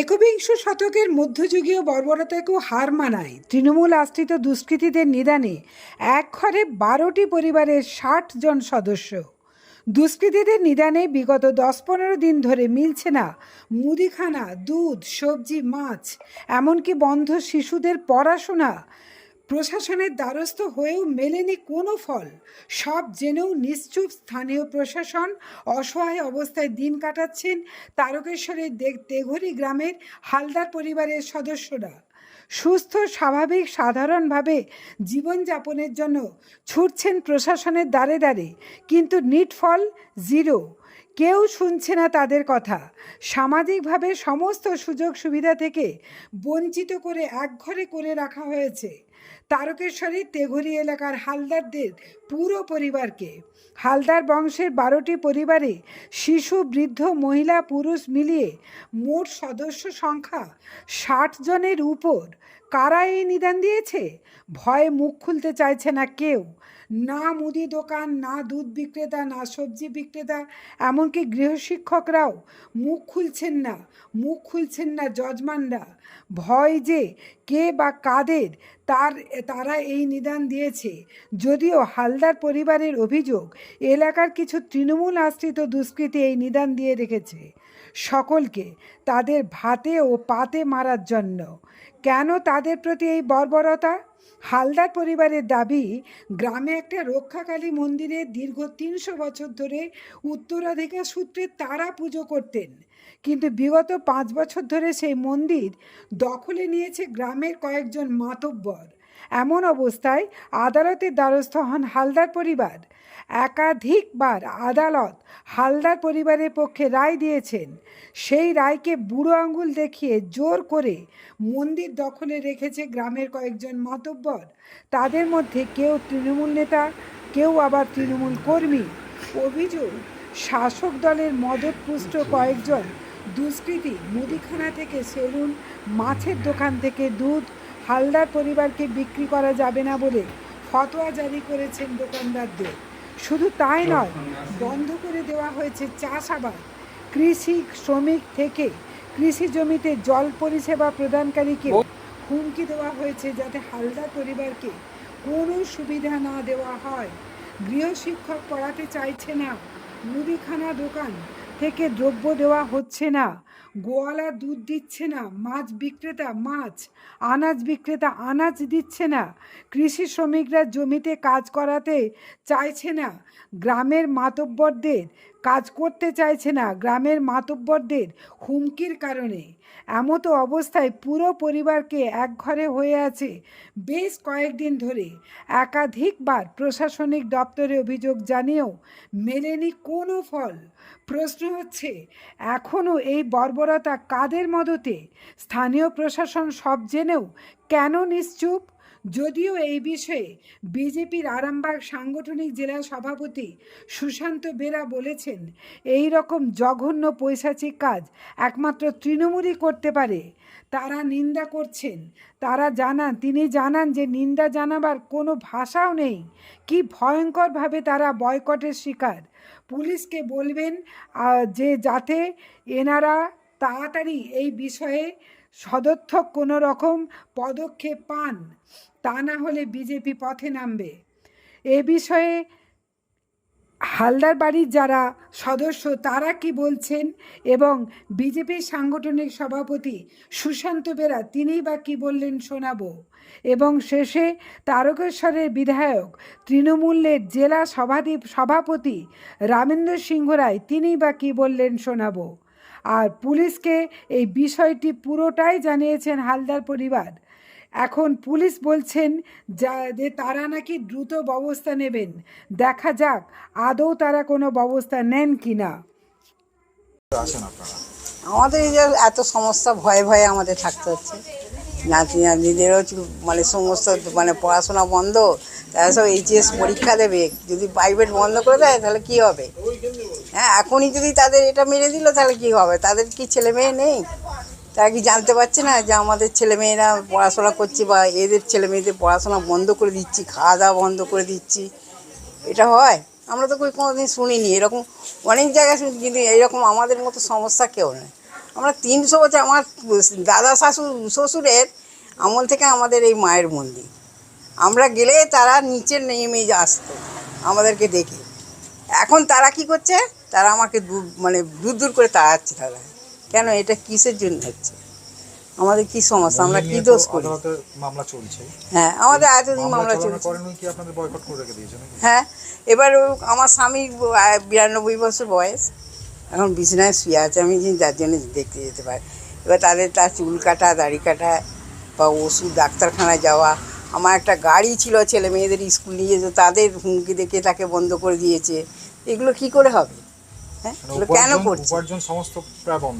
একবিংশ শতকের মধ্যযুগীয় বর্বরতাকেও হার মানায়। তৃণমূল আশ্রিত দুষ্কৃতীদের নিদানে এক ঘরে বারোটি পরিবারের ষাট জন সদস্য। দুষ্কৃতীদের নিদানে বিগত দশ পনেরো দিন ধরে মিলছে না মুদিখানা, দুধ, সবজি, মাছ, এমনকি বন্ধ শিশুদের পড়াশোনা। প্রশাসনের দ্বারস্থ হয়েও মেলেনি কোনো ফল। সব জেনেও নিশ্চুপ স্থানীয় প্রশাসন অসহায় অবস্থায় দিন কাটাচ্ছেন তারকেশ্বরের দে- তেঘরি গ্রামের হালদার পরিবারের সদস্যরা। সুস্থ, স্বাভাবিক, সাধারণভাবে জীবনযাপনের জন্য ছুটছেন প্রশাসনের দ্বারে দ্বারে, কিন্তু নিটফল জিরো। কেউ শুনছে না তাদের কথা। সামাজিকভাবে সমস্ত সুযোগ সুবিধা থেকে বঞ্চিত করে একঘরে করে রাখা হয়েছে। তারকেশ্বরী তেঘুরি এলাকার হালদারদের পুরো পরিবারকে। হালদার বংশের বারোটি পরিবারে শিশু, বৃদ্ধ, মহিলা, পুরুষ মিলিয়ে মোট সদস্য সংখ্যা ষাট জনের উপর। কারা এই নিদান দিয়েছে? ভয়ে মুখ খুলতে চাইছে না কেউ। না মুদি দোকান, না দুধ বিক্রেতা, না সবজি বিক্রেতা, এমনকি গৃহশিক্ষকরাও মুখ খুলছেন না, মুখ খুলছেন না যজমানরা। ভয় যে কে বা কাদের তার, তারা এই নিদান দিয়েছে। যদিও হালদার পরিবারের অভিযোগ, এলাকার কিছু তৃণমূল আশ্রিত দুষ্কৃতী এই নিদান দিয়ে রেখেছে। সকলকে তাদের ভাতে ও পাতে মারার জন্য। কেন তাদের প্রতি এই বর্বরতা? হালদার পরিবারের দাবি, গ্রামে একটা রক্ষাকালী মন্দিরে দীর্ঘ তিনশো বছর ধরে উত্তরাধিকার সূত্রে তারা পুজো করতেন। কিন্তু বিগত পাঁচ বছর ধরে সেই মন্দির দখলে নিয়েছে গ্রামের কয়েকজন মাতব্বর। এমন অবস্থায় আদালতের দ্বারস্থ হন হালদার পরিবার। একাধিকবার আদালত হালদার পরিবারের পক্ষে রায় দিয়েছেন। সেই রায়কে বুড়ো আঙুল দেখিয়ে জোর করে মন্দির দখলে রেখেছে গ্রামের কয়েকজন মাতব্বর। তাদের মধ্যে কেউ তৃণমূল নেতা কেউ আবার তৃণমূল কর্মী। অভিযোগ শাসক দলের মদতপুষ্ট কয়েকজন দুষ্কৃতী মুদিখানা থেকে সেলুন মাছের দোকান থেকে দুধ হালদার পরিবারকে বিক্রি করা যাবে না বলে ফতোয়া জারি করেছেন দোকানদারদের। শুধু তাই নয়, বন্ধ করে দেওয়া হয়েছে চাষাবাদ। কৃষি শ্রমিক থেকে কৃষি জমিতে জল পরিষেবা প্রদানকারীকে হুমকি দেওয়া হয়েছে যাতে হালদার পরিবারকে কোনো সুবিধা না দেওয়া হয়। গৃহশিক্ষক পড়াতে চাইছে না, মুদিখানা দোকান থেকে দ্রব্য দেওয়া হচ্ছে না। গোয়ালা দুধ দিচ্ছে না, মাছ বিক্রেতা মাছ, আনাজ বিক্রেতা আনাজ দিচ্ছে না, কৃষি শ্রমিকরা জমিতে কাজ করাতে চাইছে না, গ্রামের মাতব্বরদের কাজ করতে চাইছে না, গ্রামের মাতব্বরদের হুমকির কারণে। এমতো অবস্থায় পুরো পরিবারকে একঘরে হয়ে আছে। বেশ কয়েকদিন ধরে একাধিকবার প্রশাসনিক দপ্তরে অভিযোগ জানিয়েও মেলেনি কোনো ফল। প্রশ্ন হচ্ছে এখনও এই বর্বরতা কাদের মদতে? স্থানীয় প্রশাসন সব জেনেও কেন নিশ্চুপ? যদিও এই বিষয়ে বিজেপির আরামবাগ সাংগঠনিক জেলা সভাপতি সুশান্ত বেরা বলেছেন, এই রকম জঘন্য পৈশাচিক কাজ একমাত্র তৃণমূলই করতে পারে। তারা নিন্দা করছেন, তারা জানান, তিনি জানান যে নিন্দা জানাবার কোনো ভাষাও নেই। কি ভয়ঙ্করভাবে তারা বয়কটের শিকার। পুলিশকে বলবেন যে যাতে এনারা তাড়াতাড়ি এই বিষয়ে সদর্থক কোনো রকম পদক্ষেপ পান। তা না হলে বিজেপি পথে নামবে। এ বিষয়ে হালদার বাড়ির যারা সদস্য, তারা কি বলছেন? এবং বিজেপির সাংগঠনিক সভাপতি সুশান্ত বেরা, তিনিই বা কী বললেন শোনাবো। এবং শেষে তারকেশ্বরের বিধায়ক, তৃণমূলের জেলা সভাধি সভাপতি রামেন্দ্র সিংহ রায়, তিনিই বা কী বললেন শোনাবো। আর পুলিশকে এই বিষয়টি পুরোটাই জানিয়েছেন হালদার পরিবার। এখন পুলিশ বলছেন যা যে তারা নাকি দ্রুত ব্যবস্থা নেবেন। দেখা যাক আদৌ তারা কোনো ব্যবস্থা নেন কি না আমাদের এই যে এত সমস্যা ভয়ে ভয়ে আমাদের থাকতে হচ্ছে। নাতি নাতনিদেরও মানে সমস্ত মানে পড়াশোনা বন্ধ তারা সব এইচএস পরীক্ষা দেবে। যদি প্রাইভেট বন্ধ করে দেয় তাহলে কি হবে? হ্যাঁ এখনই যদি তাদের এটা মেরে দিল তাহলে কি হবে? তাদের কি ছেলে মেয়ে নেই? তারা কি জানতে পারছে না যে আমাদের ছেলে মেয়েরা পড়াশোনা করছে বা এদের ছেলে মেয়েদের পড়াশোনা বন্ধ করে দিচ্ছি, খাওয়া দাওয়া বন্ধ করে দিচ্ছি? এটা হয়? আমরা তো কই কোনোদিন শুনিনি। এরকম অনেক জায়গায় শুনি, কিন্তু এরকম আমাদের মতো সমস্যা কেউ নেই। আমরা তিনশো বছর, আমার দাদা শাশুর শ্বশুরের আমল থেকে আমাদের এই মায়ের মন্দির। আমরা গেলে তারা নিচে নেমে আসতো, আমাদেরকে দেখে। এখন তারা কি করছে? তারা আমাকে মানে দূর দূর করে তাড়াচ্ছে তারা। কেন এটা কিসের জন্য হচ্ছে? আমাদের কি সমস্যা? আমরা কি দোষ করি? মামলা চলছে। হ্যাঁ আমাদের এতদিন মামলা চলছে। কি আপনাদের বয়কট করে রেখে দিয়েছে হ্যাঁ এবার ও আমার স্বামী বিরানব্বই বছর বয়স। এখন বিছানায় শুয়ে আছে আমি যার জন্য দেখতে যেতে পারি। এবার তাদের তার চুল কাটা দাড়ি কাটা বা ওষুধ ডাক্তারখানায় যাওয়া। আমার একটা গাড়ি ছিল ছেলে মেয়েদের স্কুল নিয়ে যেত তাদের হুমকি দেখে তাকে বন্ধ করে দিয়েছে। এগুলো কি করে হবে? কেন করছে সমস্ত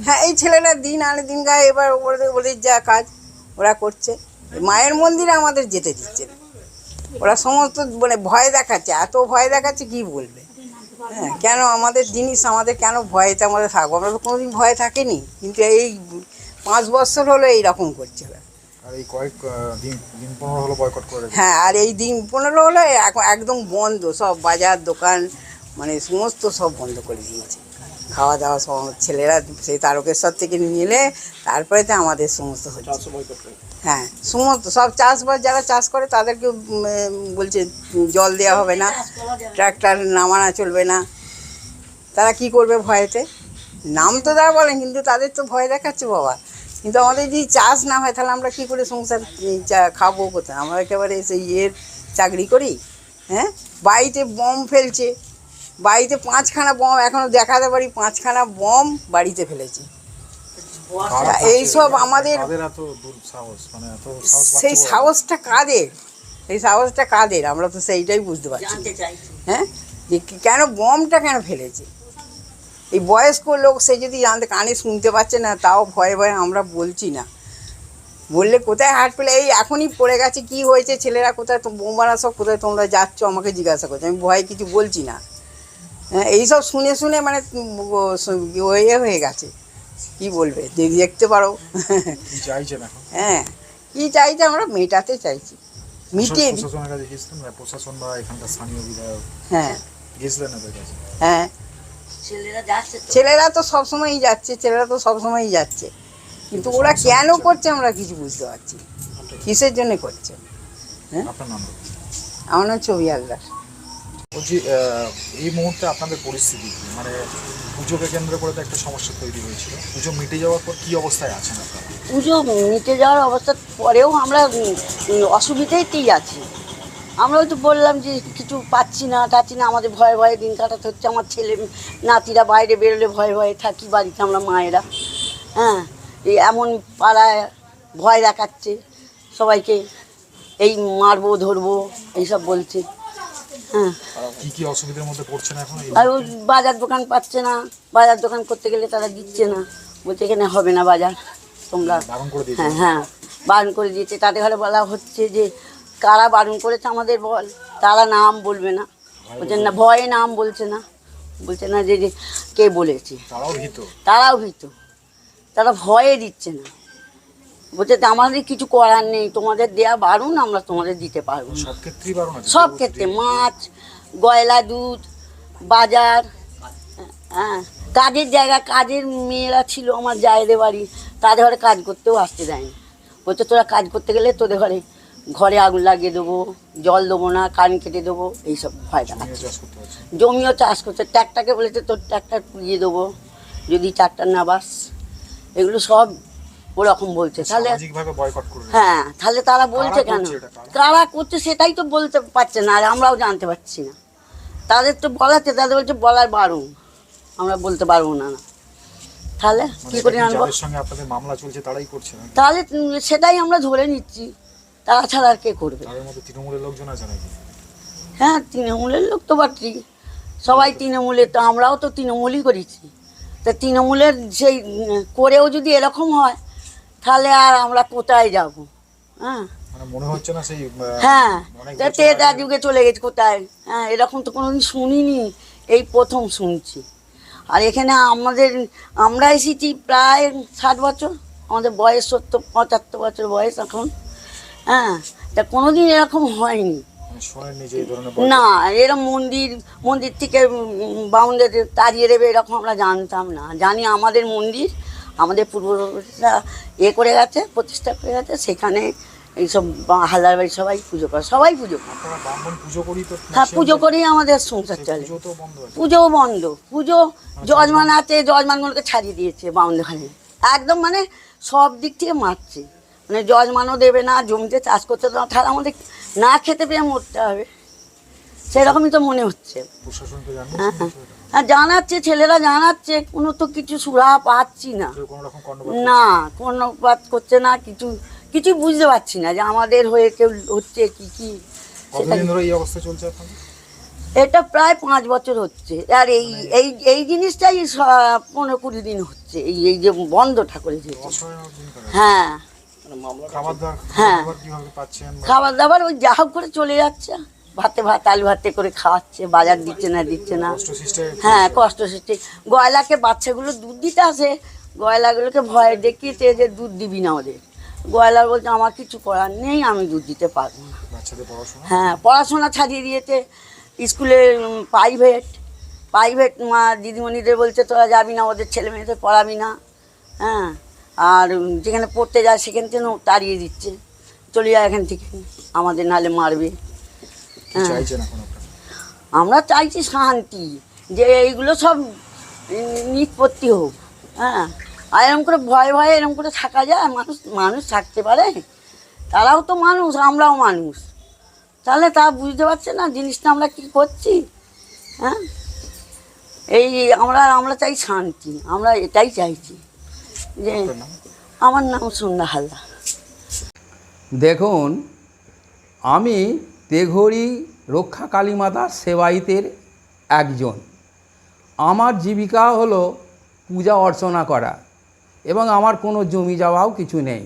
হ্যাঁ এই ছেলেরা দিন আনে দিন গায়ে এবার ওদের ওদের যা কাজ ওরা করছে। মায়ের মন্দিরে আমাদের যেতে দিচ্ছে না। ওরা সমস্ত মানে ভয় দেখাচ্ছে। এত ভয় দেখাচ্ছে কি বলবে? হ্যাঁ কেন আমাদের জিনিস আমাদের কেন ভয়েতে আমাদের থাকব? আমরা তো কোনোদিন ভয়ে থাকিনি। কিন্তু এই পাঁচ বছর হলো এইরকম করছে ওরা। আর এই কয়েক দিন দিন পনেরো হলো বয়কট করে হ্যাঁ আর এই দিন পনেরো হলো একদম বন্ধ। সব বাজার দোকান মানে সমস্ত সব বন্ধ করে দিয়েছে। খাওয়া দাওয়া সব ছেলেরা সেই তারকেশ্বর থেকে নিলে তারপরে তো আমাদের সমস্ত হচ্ছে। হ্যাঁ। সমস্ত সব চাষবাস যারা চাষ করে তাদেরকে বলছে জল দেওয়া হবে না ট্রাক্টর নামানো চলবে না। তারা কি করবে ভয়েতে? নাম তো তারা বলেন কিন্তু তাদের তো ভয় দেখাচ্ছে বাবা। কিন্তু আমাদের যদি চাষ না হয় তাহলে আমরা কি করে সংসার খাব কোথায়? আমরা একেবারে সেই ইয়ের চাকরি করি হ্যাঁ? বাড়িতে বম ফেলছে বাড়িতে পাঁচখানা বম এখনও দেখাতে পারি পাঁচখানা বম বাড়িতে ফেলেছে। এইসব? আমাদের মানে সেই সাহসটা কাদের? সেই সাহসটা কাদের? আমরা তো সেইটাই বুঝতে পারছি। হ্যাঁ? যে কেন বমটা কেন ফেলেছে? এই বয়স্ক লোক সে যদি জানতে কানে শুনতে পাচ্ছে না তাও ভয়ে ভয়ে আমরা বলছি না। বললে কোথায় হাট পেলে এই এখনই পড়ে গেছে কি হয়েছে? ছেলেরা কোথায়? তো বোমারা সব কোথায়? তোমরা যাচ্ছ আমাকে জিজ্ঞাসা করছ। আমি ভয়ে কিছু বলছি না। এইসব শুনে শুনে মানে ইয়ে হয়ে গেছে। কি বলবে? দেখতে পারো। হ্যাঁ কি চাইছে আমরা মেটাতে চাইছি। মিটিয়ে? প্রশাসন বা এখানকার স্থানীয় বিধায়ক হ্যাঁ। হ্যাঁ। ছেলেরা তো। সবসময়ই যাচ্ছে ছেলেরা তো সবসময়ই যাচ্ছে। কিন্তু ওরা কেন করছে আমরা কিছু বুঝতে পারছি। কিসের জন্য করছে? আপনার নাম বলুন। আমার নাম ছবি হালদার বলছি এই মুহূর্তে আপনাদের পরিস্থিতি মানে পুজোকে কেন্দ্র করে তো একটা সমস্যা তৈরি হয়েছিল। পুজো মিটে যাওয়ার পর কি অবস্থায় আছেন আপনারা? পুজো মিটে যাওয়ার অবস্থার পরেও আমরা অসুবিধাতেই আছি। আমরা তো বললাম যে কিছু পাচ্ছি না টাচ্ছি না, আমাদের ভয়ে ভয়ে দিন কাটাতে হচ্ছে। আমার ছেলে, নাতিরা বাইরে বেরোলে ভয়ে ভয়ে থাকি বাড়িতে আমরা মায়েরা। হ্যাঁ এমন পাড়ায় ভয় দেখাচ্ছে। সবাইকে এই মারবো, ধরবো, এইসব বলছে। কি কি অসুবিধার মধ্যে পড়ছেন এখন? আর ওই বাজার দোকান পাচ্ছে না। বাজার দোকান করতে গেলে তারা দিচ্ছে না। বলছে এখানে হবে না বাজার। তোমরা বারণ করে দিয়েছে। হ্যাঁ হ্যাঁ। বারণ করে দিয়েছে। তাদের ঘরে বলা হচ্ছে যে কারা বারণ করেছে আমাদের বল? তারা নাম বলবে না। বলছে। না ভয়ে নাম বলছে না। বলছে না যে যে কে বলেছে। তারাও ভীত। তারাও ভীত। তারা ভয়ে দিচ্ছে না। বলছে আমাদের কিছু করার নেই তোমাদের দেয়া বারণ আমরা তোমাদের দিতে পারব সব ক্ষেত্রেই বারণ সব ক্ষেত্রে মাছ গয়লা দুধ বাজার হ্যাঁ কাজের জায়গা কাজের মেয়েরা ছিল আমার জায়দের বাড়ি তাদের ঘরে কাজ করতেও আসতে দেয়নি। বলছে তোরা কাজ করতে গেলে তোদের ঘরে ঘরে আগুন লাগিয়ে দেবো জল দেবো না কারেন্ট কেটে দেবো এইসব ভয় জমিও দেখাচ্ছে জমিও চাষ করতে ট্র্যাক্টারকে বলেছে তোর ট্র্যাক্টার পুড়িয়ে দেবো যদি ট্র্যাক্টার না বাস। এগুলো সব ওরকম বলছে। তাহলে বয়কট করবে। হ্যাঁ তাহলে তারা বলছে কেন? কারা? কারা করছে সেটাই তো বলতে পারছে না আর আমরাও জানতে পারছি না। তাদের তো বলাচ্ছে তাদের বলছে বলার বারণ। আমরা বলতে পারব না না। তাহলে মানে কি করে আনব? আপনাদের মামলা চলছে তারাই করছে তাহলে সেটাই আমরা ধরে নিচ্ছি। তাছাড়া আর কে করবে? তৃণমূলের লোকজন আছে নাকি? হ্যাঁ তৃণমূলের লোক তো বাটি সবাই তৃণমূলের তো আমরাও তো তৃণমূলই করেছি। তা তৃণমূলের সেই করেও যদি এরকম হয় তাহলে আর আমরা কোথায় যাব? হ্যাঁ? মানে মনে হচ্ছে না সেই হ্যাঁ তেতা যুগে চলে গেছে কোথায়? হ্যাঁ এরকম তো কোনোদিন শুনিনি এই প্রথম শুনছি। আর এখানে আমাদের আমরা এসেছি প্রায় ষাট বছর আমাদের বয়স সত্তর পঁচাত্তর বছর বয়স এখন। হ্যাঁ তা কোনোদিন এরকম হয়নি। মানে? না এরকম মন্দির মন্দির থেকে বাউন্ডারি তাড়িয়ে দেবে এরকম আমরা জানতাম না। জানি আমাদের মন্দির আমাদের পূর্বপুরুষরা এ করে গেছে প্রতিষ্ঠা করে গেছে সেখানে এইসব হালদার বাড়ির সবাই পুজো করে সবাই পুজো করে। হ্যাঁ পুজো করেই আমাদের সংসার চলে। পুজো বন্ধ পুজো যজমান আছে যজমানগুলোকে ছাড়িয়ে দিয়েছে বাউন্ডখানে একদম মানে সব দিক থেকে মারছে। মানে যজমানও দেবে না জমিতে চাষ করতে না তাহলে আমাদের না খেতে পেয়ে মরতে হবে। সেরকমই তো মনে হচ্ছে। প্রশাসনকে হ্যাঁ জানিয়েছেন হ্যাঁ জানাচ্ছে ছেলেরা জানাচ্ছে কোনো তো কিছু সুরা পাচ্ছি না। কর্ণপাত না কোনো করছে না কিছু কিছু বুঝতে পারছি না যে আমাদের হয়ে কেউ হচ্ছে কি কি এটা প্রায় পাঁচ বছর হচ্ছে। আর এই এই এই জিনিসটাই পনেরো কুড়ি দিন হচ্ছে। এই এই যে বন্ধটা করে দিয়েছে। হ্যাঁ। খাবার দাবার হ্যাঁ। খাবার দাবার ওই যা করে চলে যাচ্ছে। ভাতে ভাত আলু ভাতে করে খাওয়াচ্ছে বাজার দিচ্ছে না দিচ্ছে না। হ্যাঁ কষ্ট সৃষ্টি গয়লাকে বাচ্চাগুলো দুধ দিতে আসে গয়লাগুলোকে ভয় দেখিয়েছে যে দুধ দিবি না ওদের। গয়লা বলছে আমার কিছু করার নেই আমি দুধ দিতে পারব না। হ্যাঁ পড়াশোনা ছাড়িয়ে দিয়েছে। স্কুলে প্রাইভেট প্রাইভেট মা দিদিমণিদের বলছে তোরা যাবি না ওদের ছেলে মেয়েদের পড়াবি না। হ্যাঁ আর যেখানে পড়তে যায় সেখান থেকে তাড়িয়ে দিচ্ছে। চলে যায় এখান থেকে আমাদের নালে মারবে। চাইছেন এখন আমরা চাইছি শান্তি যে এইগুলো সব নিষ্পত্তি হোক হ্যাঁ। আর এরকম করে ভয়ে ভয়ে এরকম করে থাকা যায় মানুষ মানুষ থাকতে পারে। তারাও তো মানুষ আমরাও মানুষ। তাহলে তা বুঝতে পারছে না জিনিসটা আমরা কি করছি হ্যাঁ। এই আমরা আমরা চাই শান্তি আমরা এটাই চাইছি যে আমার নাম সন্ধ্যা হালদার। দেখুন আমি তেঘরি রক্ষা কালীমাতা সেবাইতের একজন। আমার জীবিকা হলো পূজা অর্চনা করা এবং আমার কোনো জমি যাওয়াও কিছু নেই।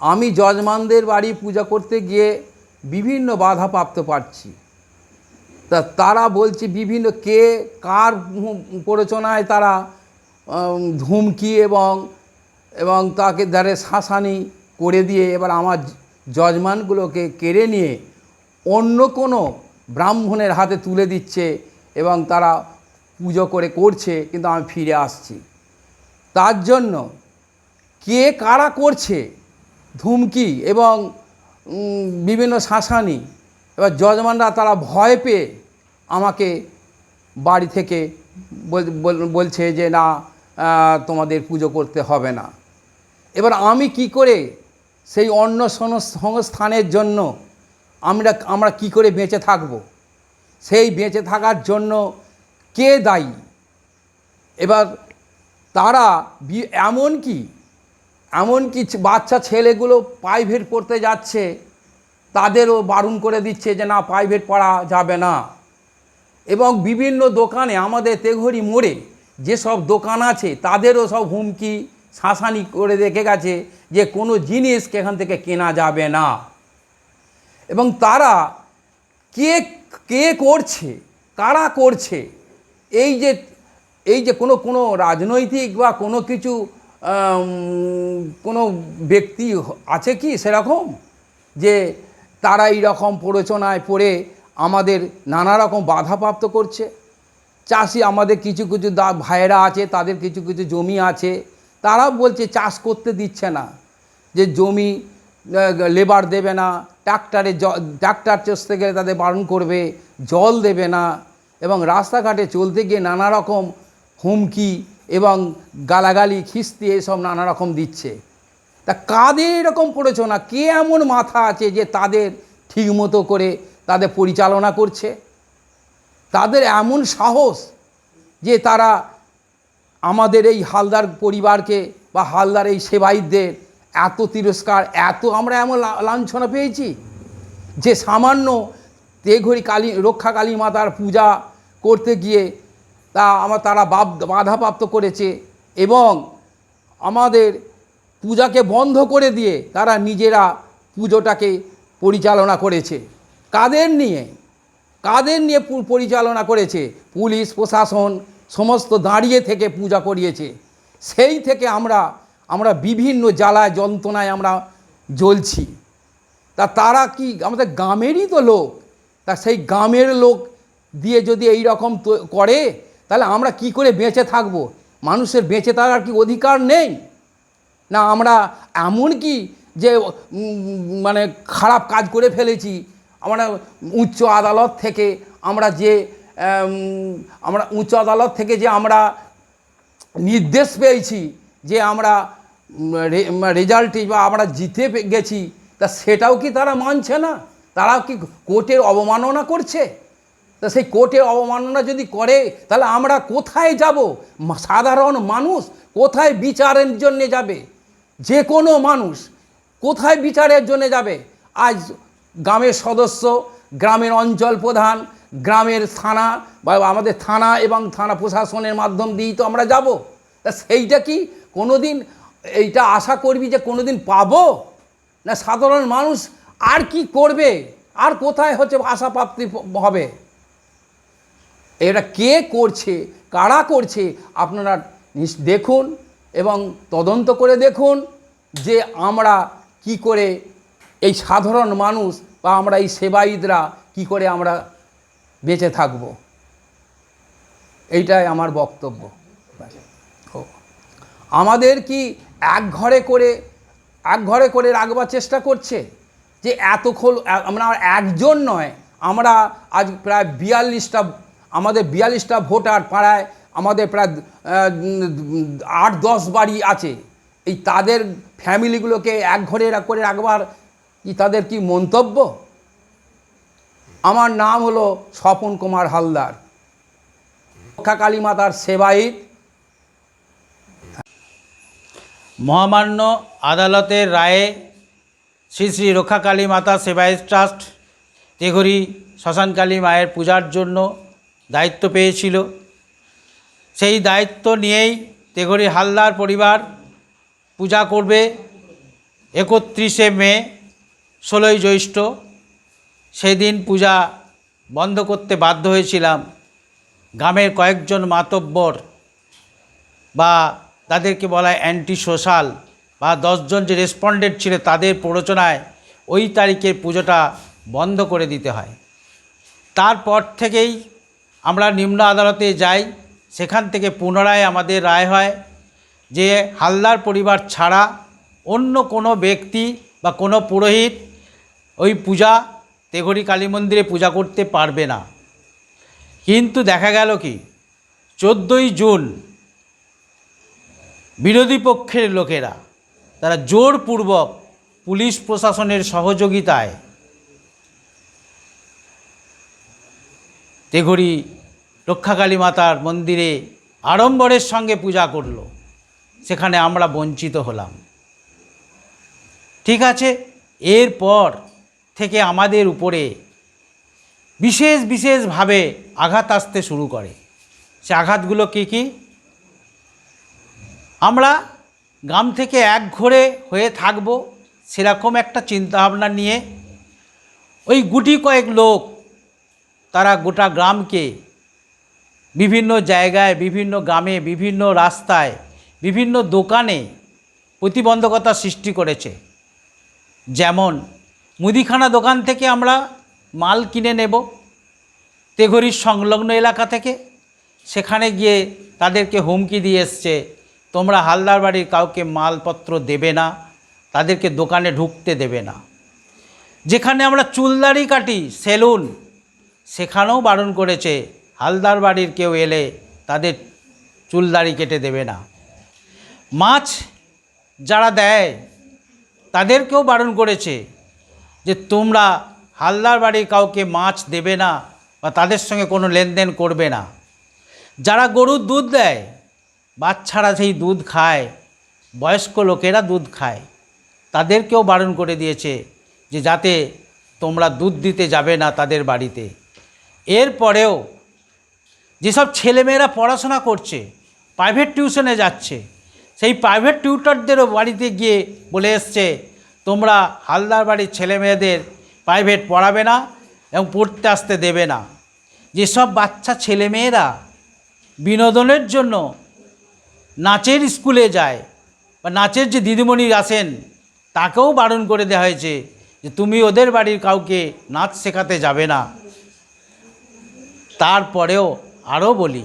আমি যজমানদের বাড়ি পূজা করতে গিয়ে বিভিন্ন বাধা প্রাপ্ত পাচ্ছি তা তারা বলছে বিভিন্ন কে কার প্ররোচনায় তারা ধুমকি এবং এবং তাকে দ্বারে শাসানি করে দিয়ে এবার আমার যজমানগুলোকে কেড়ে নিয়ে অন্য কোনো ব্রাহ্মণের হাতে তুলে দিচ্ছে এবং তারা পুজো করে করছে, কিন্তু আমি ফিরে আসছি। তার জন্য কে কারা করছে, ধুমকি এবং বিভিন্ন শাসানি এবার যজমানরা তারা ভয় পেয়ে আমাকে বাড়ি থেকে বল- বল- বলছে যে না তোমাদের পুজো করতে হবে না। এবার আমি কি করে সেই অন্য সংস্থানের জন্য আমরা আমরা কি করে বেঁচে থাকব? সেই বেঁচে থাকার জন্য কে দায়ী? এবার তারা এমন কি এমনকি ছ- বাচ্চা ছেলেগুলো প্রাইভেট পড়তে যাচ্ছে, তাদেরও বারণ করে দিচ্ছে যে না প্রাইভেট পড়া যাবে না। এবং বিভিন্ন দোকানে, আমাদের তেঘরি মোড়ে যেসব দোকান আছে, তাদেরও সব হুমকি, শাসানি করে রেখে গেছে যে কোনো জিনিস এখান থেকে কেনা যাবে না। এবং তারা কে কে করছে, কারা করছে, এই যে এই যে কোনো কোনো রাজনৈতিক বা কোনো কিছু কোনো ব্যক্তি আছে কি সেরকম? যে তারা এই রকম প্ররোচনায় পড়ে আমাদের নানা রকম বাধাপ্রাপ্ত করছে? চাষি আমাদের কিছু কিছু দা, ভাইয়েরা আছে, তাদের কিছু কিছু জমি আছে তারা বলছে চাষ করতে দিচ্ছে না। যে জমি লেবার দেবে না ট্রাক্টারে ট্রাক্টার চষতে গেলে তাদের বারণ করবে, জল দেবে না এবং রাস্তাঘাটে চলতে গিয়ে নানা রকম হুমকি এবং গালাগালি, খিস্তি এসব নানা রকম দিচ্ছে। তা কাদের এরকম প্ররোচনা? কে এমন মাথা আছে যে তাদের ঠিকমতো করে তাদের পরিচালনা করছে? তাদের এমন সাহস যে তারা আমাদের এই হালদার পরিবারকে বা হালদার এই সেবাইতদের এত তিরস্কার, এত আমরা এমন লাঞ্ছনা পেয়েছি যে সামান্য তেঘরি কালী, রক্ষা কালী মাতার পূজা করতে গিয়ে তা আমার তারা বাপ বাধাপ্রাপ্ত করেছে এবং আমাদের পূজাকে বন্ধ করে দিয়ে তারা নিজেরা পুজোটাকে পরিচালনা করেছে। কাদের নিয়ে? কাদের নিয়ে পরিচালনা করেছে? পুলিশ, প্রশাসন, সমস্ত দাঁড়িয়ে থেকে পূজা করিয়েছে। সেই থেকে আমরা আমরা বিভিন্ন জ্বালায়, যন্ত্রণায় আমরা জ্বলছি। তা তারা কি, আমাদের গ্রামেরই তো লোক। তা সেই গ্রামের লোক দিয়ে যদি এই রকম করে, তাহলে আমরা কি করে বেঁচে থাকব? মানুষের বেঁচে থাকার কি অধিকার নেই? না, আমরা এমন কি যে মানে খারাপ কাজ করে ফেলেছি, আমরা উচ্চ আদালত থেকে আমরা যে আমরা উচ্চ আদালত থেকে যে আমরা নির্দেশ পেয়েছি যে আমরা রেজাল্টে বা আমরা জিতে গেছি, তা সেটাও কি তারা মানছে না? তারাও কি কোর্টের অবমাননা করছে? তা সেই কোর্টের অবমাননা যদি করে, তাহলে আমরা কোথায় যাব? সাধারণ মানুষ কোথায় বিচারের জন্য যাবে? যে কোনো মানুষ কোথায় বিচারের জন্য যাবে? আজ গ্রামের সদস্য, গ্রামের অঞ্চল প্রধান, গ্রামের থানা বা আমাদের থানা এবং থানা প্রশাসনের মাধ্যম দিয়েই তো আমরা যাব। তা সেইটা কি কোনো দিন এইটা আশা করবি যে কোনো দিন পাবো? না সাধারণ মানুষ আর কি করবে? আর কোথায় হচ্ছে আশাপ্রাপ্তি হবে? এটা কে করছে? কারা করছে? আপনারা দেখুন এবং তদন্ত করে দেখুন যে আমরা কি করে এই সাধারণ মানুষ বা আমরা এই সেবায়িতরা কি করে আমরা বেঁচে থাকব। এইটাই আমার বক্তব্য। আমাদের কি এক ঘরে করে, এক ঘরে করে রাখবার চেষ্টা করছে? যে এত খোল, আমরা একজন নয়, আমরা আজ প্রায় বিয়াল্লিশটা, আমাদের বিয়াল্লিশটা ভোটার পাড়ায় আমাদের প্রায় আট, দশ বাড়ি আছে। এই তাদের ফ্যামিলিগুলোকে এক ঘরে করে রাখবার কি তাদের কি মন্তব্য? আমার নাম হলো স্বপন কুমার হালদার। রক্ষা কালী মাতার সেবায়িত। মহামান্য আদালতের রায়ে শ্রী শ্রী রক্ষাকালী মাতা সেবায়ত ট্রাস্ট তেঘরি শ্মশানকালী মায়ের পূজার জন্য দায়িত্ব পেয়েছিল। সেই দায়িত্ব নিয়েই তেঘরি হালদার পরিবার পূজা করবে একত্রিশে মে, ষোলোই জ্যৈষ্ঠ। সেদিন পূজা বন্ধ করতে বাধ্য হয়েছিলাম। গ্রামের কয়েকজন মাতব্বর বা তাদেরকে বলা হয় অ্যান্টি সোশ্যাল বা দশজন যে রেসপন্ডেন্ট ছিল তাদের প্ররোচনায় ওই তারিখের পুজোটা বন্ধ করে দিতে হয়। তারপর থেকেই আমরা নিম্ন আদালতে যাই, সেখান থেকে পুনরায় আমাদের রায় হয় যে হালদার পরিবার ছাড়া অন্য কোনো ব্যক্তি বা কোনো পুরোহিত ওই পূজা, তেঘরি কালী মন্দিরে পূজা করতে পারবে না। কিন্তু দেখা গেল কি, চোদ্দোই জুন বিরোধী পক্ষের লোকেরা তারা জোরপূর্বক পুলিশ প্রশাসনের সহযোগিতায় তেঘরি রক্ষাকালী মাতার মন্দিরে আড়ম্বরের সঙ্গে পূজা করল। সেখানে আমরা বঞ্চিত হলাম। ঠিক আছে, এরপর থেকে আমাদের উপরে বিশেষ বিশেষভাবে আঘাত আসতে শুরু করে। সে আঘাতগুলো কী কী? আমরা গ্রাম থেকে এক ঘরে হয়ে থাকব সেরকম একটা চিন্তাভাবনা নিয়ে ওই গুটি কয়েক লোক তারা গোটা গ্রামকে বিভিন্ন জায়গায়, বিভিন্ন গ্রামে, বিভিন্ন রাস্তায়, বিভিন্ন দোকানে প্রতিবন্ধকতা সৃষ্টি করেছে। যেমন মুদিখানা দোকান থেকে আমরা মাল কিনে নেব তেঘরির সংলগ্ন এলাকা থেকে। সেখানে গিয়ে তাদেরকে হুমকি দিয়ে এসছে তোমরা হালদার বাড়ির কাউকে মালপত্র দেবে না, তাদেরকে দোকানে ঢুকতে দেবে না। যেখানে আমরা চুলদাড়ি কাটি, সেলুন, সেখানেও বারণ করেছে, হালদার বাড়ির কেউ এলে তাদের চুলদাড়ি কেটে দেবে না। মাছ যারা দেয়, তাদেরকেও বারণ করেছে যে তোমরা হালদার বাড়ির কাউকে মাছ দেবে না বা তাদের সঙ্গে কোনো লেনদেন করবে না। যারা গরুর দুধ দেয় বাচ্চারা সেই দুধ খায়, বয়স্ক লোকেরা দুধ খায়। তাদেরকেও বারণ করে দিয়েছে যে যাতে তোমরা দুধ দিতে যাবে না তাদের বাড়িতে। এরপরেও যেসব ছেলেমেয়েরা পড়াশোনা করছে প্রাইভেট টিউশনে যাচ্ছে, সেই প্রাইভেট টিউটরদেরও বাড়িতে গিয়ে বলে এসছে, তোমরা হালদার বাড়ির ছেলেমেয়েদের প্রাইভেট পড়াবে না এবং পড়তে আসতে দেবে না। যেসব বাচ্চা ছেলেমেয়েরা বিনোদনের জন্য নাচের স্কুলে যায় বা নাচের যে দিদিমণি আসেন, তাকেও বারণ করে দেওয়া হয়েছে যে তুমি ওদের বাড়ির কাউকে নাচ শেখাতে যাবে না। তারপরেও আরও বলি,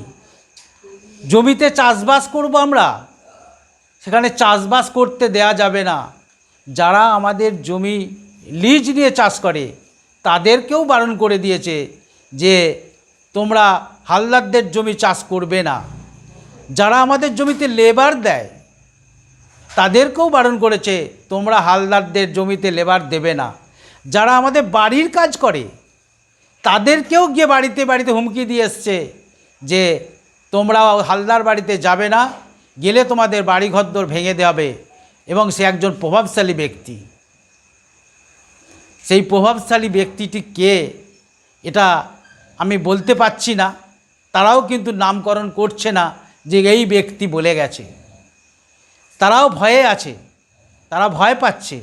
জমিতে চাষবাস করব আমরা, সেখানে চাষবাস করতে দেয়া যাবে না। যারা আমাদের জমি লিজ নিয়ে চাষ করে, তাদেরকেও বারণ করে দিয়েছে যে তোমরা হালদারদের জমি চাষ করবে না। যারা আমাদের জমিতে লেবার দেয়, তাদেরকেও বারণ করেছে, তোমরা হালদারদের জমিতে লেবার দেবে না। যারা আমাদের বাড়ির কাজ করে, তাদেরকেও গিয়ে বাড়িতে বাড়িতে হুমকি দিয়ে এসছে যে, তোমরা হালদার বাড়িতে যাবে না, গেলে তোমাদের বাড়ি ঘরদোর ভেঙে দেওয়া হবে। এবং সে একজন প্রভাবশালী ব্যক্তি। সেই প্রভাবশালী ব্যক্তিটি কে, এটা আমি বলতে পারছি না। তারাও কিন্তু নামকরণ করছে না। যে এই ব্যক্তি বলে গেছে। তারাও ভয়ে আছে, তারা ভয় পাচ্ছে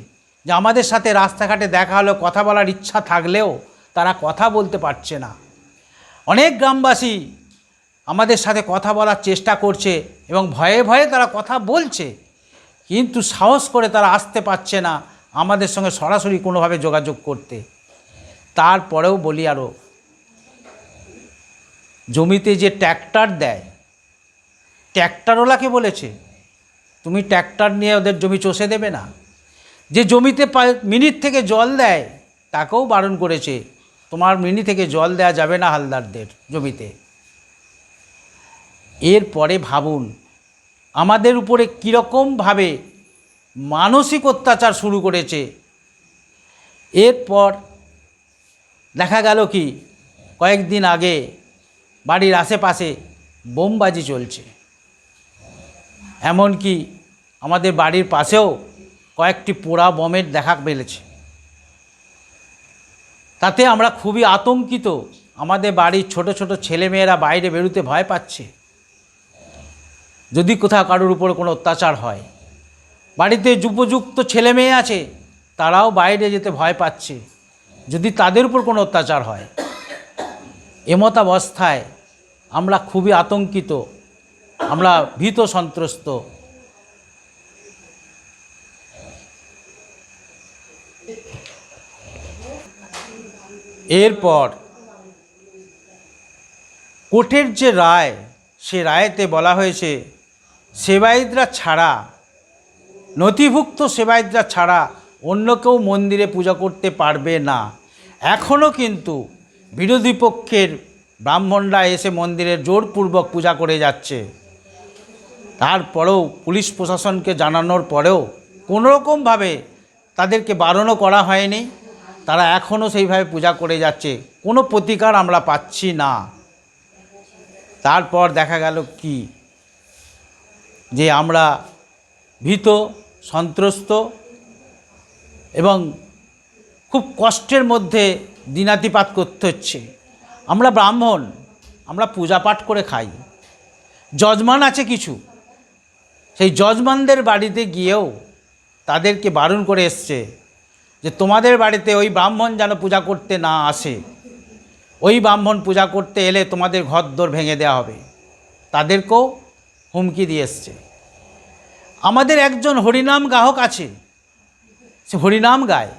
যে আমাদের সাথে রাস্তাঘাটে দেখা হলো, কথা বলার ইচ্ছা থাকলেও তারা কথা বলতে পারছে না। অনেক গ্রামবাসী আমাদের সাথে কথা বলার চেষ্টা করছে এবং ভয়ে ভয়ে তারা কথা বলছে, কিন্তু সাহস করে তারা আসতে পারছে না আমাদের সঙ্গে সরাসরি কোনোভাবে যোগাযোগ করতে। তারপরেও বলি আরও জমিতে যে ট্র্যাক্টর দেয় ট্র্যাক্টরওয়ালাকে বলেছে। তুমি ট্র্যাক্টর নিয়ে ওদের জমি চষে দেবে না। যে জমিতে মিনিট থেকে জল দেয়, তাকেও বারণ করেছে। তোমার মিনি থেকে জল দেওয়া যাবে না হালদারদের জমিতে। এরপরে ভাবুন, আমাদের উপরে কীরকমভাবে মানসিক অত্যাচার শুরু করেছে। এরপর দেখা গেল কি, কয়েকদিন আগে বাড়ির আশেপাশে বোমবাজি চলছে। এমনকি আমাদের বাড়ির পাশেও কয়েকটি পোড়া বোমের দেখা পেলেছে তাতে আমরা খুবই আতঙ্কিত। আমাদের বাড়ির ছোট ছোট ছেলেমেয়েরা বাইরে বেরোতে ভয় পাচ্ছে। যদি কোথাও কারোর উপর কোনো অত্যাচার হয়। বাড়িতে উপযুক্ত ছেলে মেয়ে আছে, তারাও বাইরে যেতে ভয় পাচ্ছে। যদি তাদের উপর কোনো অত্যাচার হয়, এমতাবস্থায় আমরা খুবই আতঙ্কিত। আমরা ভীত সন্ত্রস্ত। এরপর কোর্টের যে রায়, সে রায়েতে বলা হয়েছে, সেবায়িতরা ছাড়া, নথিভুক্ত সেবায়িতরা ছাড়া অন্য কেউ মন্দিরে পূজা করতে পারবে না। এখনও কিন্তু বিরোধী পক্ষের ব্রাহ্মণরা এসে মন্দিরে জোরপূর্বক পূজা করে যাচ্ছে। তারপরেও পুলিশ প্রশাসনকে জানানোর পরেও কোনোরকমভাবে তাদেরকে বারণও করা হয়নি। তারা এখনও সেইভাবে পূজা করে যাচ্ছে। কোনো প্রতিকার আমরা পাচ্ছি না। তারপর দেখা গেল কি? যে আমরা ভীত, সন্ত্রস্ত এবং খুব কষ্টের মধ্যে দিনাতিপাত করতে হচ্ছে। আমরা ব্রাহ্মণ, আমরা পূজা পাঠ করে খাই। যজমান আছে কিছু। সেই যজমানদের বাড়িতে গিয়েও তাদেরকে বারণ করে এসছে যে তোমাদের বাড়িতে ওই ব্রাহ্মণ যেন পূজা করতে না আসে। ওই ব্রাহ্মণ পূজা করতে এলে তোমাদের ঘরদোর ভেঙে দেওয়া হবে। তাদেরকেও হুমকি দিয়ে এসছে। আমাদের একজন হরিনাম গাহক আছে। সে হরিনাম গায়।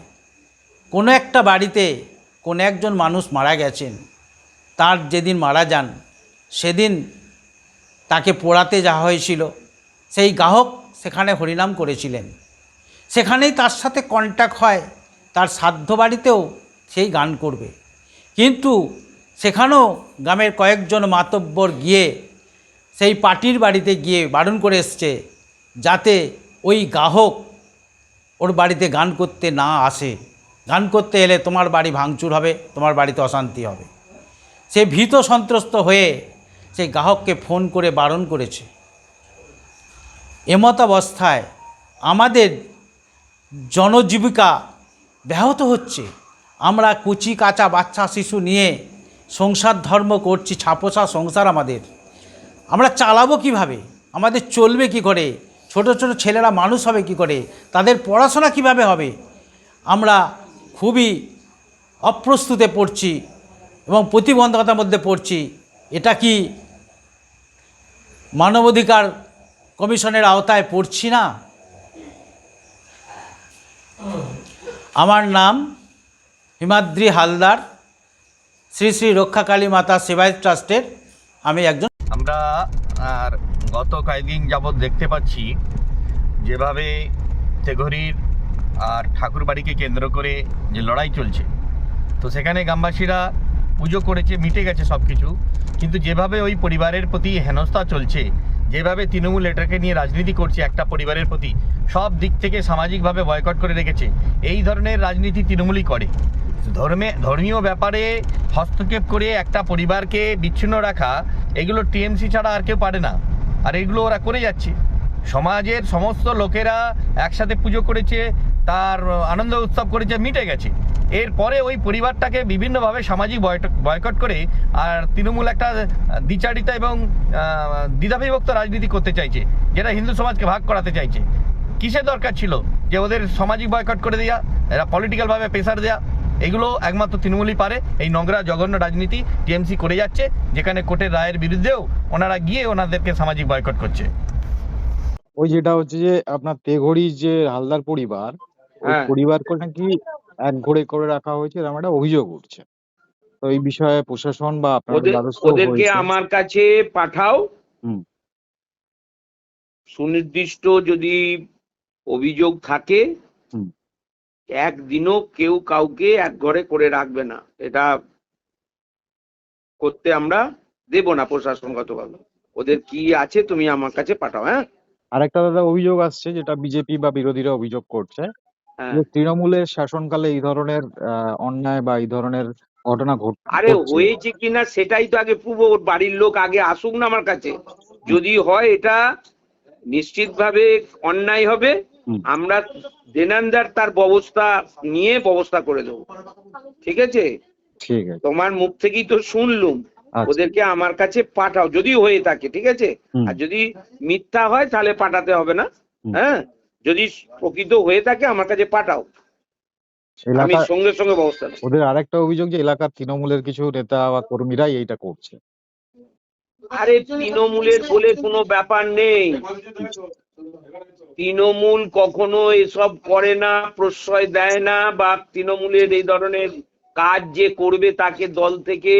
কোনো একটা বাড়িতে কোনো একজন মানুষ মারা গেছেন। তার যেদিন মারা যান, সেদিন তাকে পোড়াতে যাওয়া হয়েছিল। সেই গাহক সেখানে হরিনাম করেছিলেন। সেখানেই তার সাথে কন্ট্যাক্ট হয়, তার সাধ্য বাড়িতেও সেই গান করবে। কিন্তু সেখানেও গ্রামের কয়েকজন মাতব্বর গিয়ে সেই পার্টির বাড়িতে গিয়ে বারণ করে এসছে যাতে ওই গাহক ওর বাড়িতে গান করতে না আসে। গান করতে এলে তোমার বাড়ি ভাঙচুর হবে, তোমার বাড়িতে অশান্তি হবে। সে ভীত সন্ত্রস্ত হয়ে সেই গ্রাহককে ফোন করে বারণ করেছে। এমতাবস্থায় আমাদের জনজীবিকা ব্যাহত হচ্ছে। আমরা কুচি কাঁচা বাচ্চা শিশু নিয়ে সংসার ধর্ম করছি ছাপোষা সংসার আমাদের। আমরা চালাবো কীভাবে? আমাদের চলবে কি করে? ছোট ছোট ছেলেরা মানুষ হবে কি করে? তাদের পড়াশোনা কীভাবে হবে? আমরা খুবই অপ্রস্তুতে পড়ছি এবং প্রতিবন্ধকতার মধ্যে পড়ছি। এটা কি মানবাধিকার কমিশনের আওতায় পড়ছি না। আমার নাম হিমাদ্রি হালদার। শ্রী শ্রী রক্ষাকালী মাতা সেবায় ট্রাস্টের আমি একজন আমরা আর গত কয়েকদিন যাবৎ দেখতে পাচ্ছি যেভাবে তেঘরির আর ঠাকুরবাড়িকে কেন্দ্র করে যে লড়াই চলছে। তো সেখানে গ্রামবাসীরা পুজো করেছে, মিটে গেছে সব কিছু কিন্তু যেভাবে ওই পরিবারের প্রতি হেনস্থা চলছে যেভাবে তৃণমূল এটাকে নিয়ে রাজনীতি করছে একটা পরিবারের প্রতি, সব দিক থেকে সামাজিকভাবে বয়কট করে রেখেছে। এই ধরনের রাজনীতি তৃণমূলই করে। ধর্মে, ধর্মীয় ব্যাপারে হস্তক্ষেপ করে একটা পরিবারকে বিচ্ছিন্ন রাখা, এগুলো টিএমসি ছাড়া আর কেউ পারে না। আর এগুলো ওরা করে যাচ্ছে। সমাজের সমস্ত লোকেরা একসাথে পুজো করেছে, তার আনন্দ উৎসব করেছে, মিটে গেছে। এরপরে ওই পরিবারটাকে বিভিন্নভাবে সামাজিক বয়কট করে, আর তৃণমূল একটা দ্বিচারিতা এবং দ্বিধাবিভক্ত রাজনীতি করতে চাইছে, যেটা হিন্দু সমাজকে ভাগ করাতে চাইছে। কিসের দরকার ছিল? যে ওদের সামাজিক বয়কট করে দেওয়া এরা পলিটিক্যালভাবে প্রেসার দেওয়া এগুলো একমাত্র তৃণমূলই পারে। এই নোংরা, জঘন্য রাজনীতি টিএমসি করে যাচ্ছে, যেখানে কোর্টের রায়ের বিরুদ্ধেও ওনারা গিয়ে ওনাদেরকে সামাজিক বয়কট করছে। ওই যেটা হচ্ছে যে আপনার তেঘড়ির যে হালদার পরিবার ওই হ্যাঁ। পরিবারকে নাকি এক ঘরে করে রাখা হয়েছে এরকম একটা অভিযোগ উঠছে তো এই বিষয়ে প্রশাসন বা দ্বারস্থ ওদেরকে? আমার কাছে পাঠাও হুম। সুনির্দিষ্ট যদি অভিযোগ থাকে। একদিনও কেউ কাউকে এক ঘরে করে রাখবে না এটা করতে আমরা দেব না প্রশাসনগতভাবে ওদের কি আছে তুমি আমার কাছে পাঠাও হ্যাঁ আরেকটা দাদা অভিযোগ আসছে যেটা বিজেপি বা বিরোধীরা অভিযোগ করছে হ্যাঁ। যে তৃণমূলের শাসনকালে এই ধরনের অন্যায় বা এই ধরনের ঘটনা ঘট আরে হয়েছে কিনা সেটাই তো আগে পূর্ব ওর বাড়ির লোক আগে আসুক না আমার কাছে। যদি হয় এটা নিশ্চিতভাবে অন্যায় হবে। আমরা দেনান্দার তার ব্যবস্থা নিয়ে ব্যবস্থা করে দেবো। ঠিক আছে? ঠিক আছে। তোমার মুখ থেকেই তো শুনলুম। ওদেরকে আমার কাছে পাঠাও যদি হয়ে থাকে ঠিক আছে? আর যদি মিথ্যা হয় তাহলে পাঠাতে হবে না। হ্যাঁ? যদি প্রকৃত হয়ে থাকে আমার কাছে পাঠাও। আমি সঙ্গে সঙ্গে ব্যবস্থা ওদের আরেকটা অভিযোগ যে এলাকার তৃণমূলের কিছু নেতা বা কর্মীরাই এইটা করছে। আরে তৃণমূলের বলে কোনো ব্যাপার নেই। তৃণমূল কখনো এসব করে না প্রশ্রয় দেয় না বা তৃণমূলের এই ধরনের কাজ যে করবে তাকে দল থেকে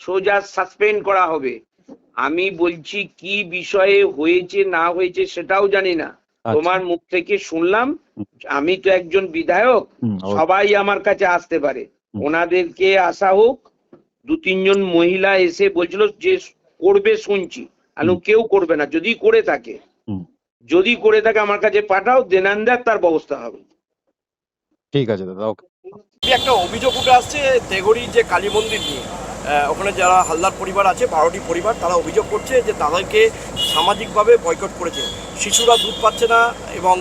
সোজা সাসপেন্ড করা হবে। আমি বলছি কি বিষয়ে হয়েছে না হয়েছে সেটাও জানি না। আচ্ছা। তোমার মুখ থেকে শুনলাম আমি তো একজন বিধায়ক সবাই আমার কাছে আসতে পারে। ওনাদেরকে আসা হোক দু তিনজন মহিলা এসে বলছিল যে করবে শুনছি। আলু কেউ করবে না যদি করে থাকে। যদি করে থাকে আমার কাছে পাঠাও দেনান্দার তার ব্যবস্থা হবে। ঠিক আছে দাদা ওকে। একটা অভিযোগ উঠে আসছে তেঘড়ির যে কালী মন্দির নিয়ে। ওখানে যারা হালদার পরিবার আছে বারোটি পরিবার তারা অভিযোগ করছে যে তাদেরকে সামাজিকভাবে বয়কট করেছে। শিশুরা দুধ পাচ্ছে না এবং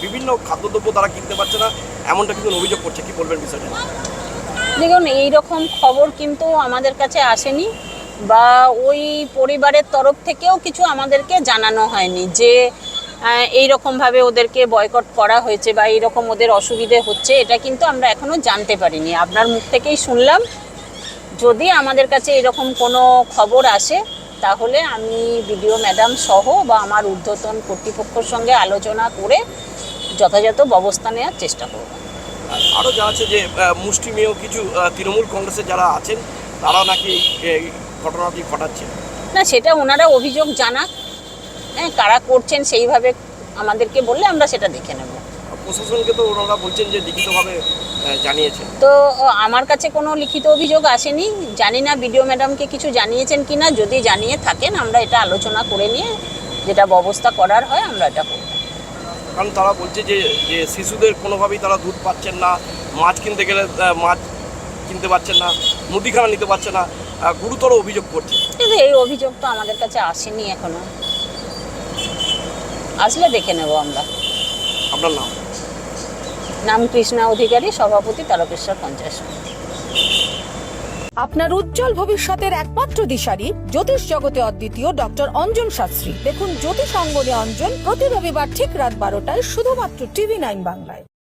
বিভিন্ন খাদ্যদ্রব্য তারা কিনতে পারছে না এমনটা কিন্তু অভিযোগ করছে। কি বলবেন বিষয়টা? দেখুন এই রকম খবর কিন্তু আমাদের কাছে আসেনি বা ওই পরিবারের তরফ থেকেও কিছু আমাদেরকে জানানো হয়নি যে আহ, এই রকমভাবে ওদেরকে বয়কট করা হয়েছে বা এই রকম ওদের অসুবিধে হচ্ছে এটা কিন্তু আমরা এখনও জানতে পারিনি। আপনার মুখ থেকেই শুনলাম যদি আমাদের কাছে এরকম কোনো খবর আসে তাহলে আমি বিডিও ম্যাডাম সহ বা আমার ঊর্ধ্বতন কর্তৃপক্ষের সঙ্গে আলোচনা করে যথাযথ ব্যবস্থা নেওয়ার চেষ্টা করব। আরও জানাচ্ছে যে মুষ্টিমেয় কিছু তৃণমূল কংগ্রেসের যারা আছেন তারা নাকি এই- এই ঘটনাটি ঘটাচ্ছে? না সেটা ওনারা অভিযোগ জানাক। হ্যাঁ কারা করছেন সেইভাবে আমাদেরকে বললে আমরা সেটা দেখে নেব। প্রশাসনকে তো ওনারা বলছেন যে লিখিতভাবে জানিয়েছেন তো আমার কাছে কোনো লিখিত অভিযোগ আসেনি। জানি না বিডিও ম্যাডামকে কিছু জানিয়েছেন কি না যদি জানিয়ে থাকেন আমরা এটা আলোচনা করে নিয়ে যেটা ব্যবস্থা করার হয় আমরা এটা করব। কারণ তারা বলছে যে যে শিশুদের কোনোভাবেই তারা দুধ পাচ্ছেন না মাছ কিনতে গেলে মাছ কিনতে পারছেন না মুদিখানা নিতে পারছে না গুরুতর অভিযোগ করছে। কিন্তু এই অভিযোগ তো আমাদের কাছে আসেনি এখনও। আসলে দেখে নেব আমরা। আপনার নাম? নাম কৃষ্ণা অধিকারী, সভাপতি তারকেশ্বর পঞ্চায়েত সমিতি। আপনার উজ্জ্বল ভবিষ্যতের একমাত্র দিশারি জ্যোতিষ জগতে অদ্বিতীয় ডক্টর অঞ্জন শাস্ত্রী দেখুন জ্যোতিষ অঙ্গনে অঞ্জন প্রতি রবিবার ঠিক রাত বারোটায় শুধুমাত্র টিভি নাইন বাংলায়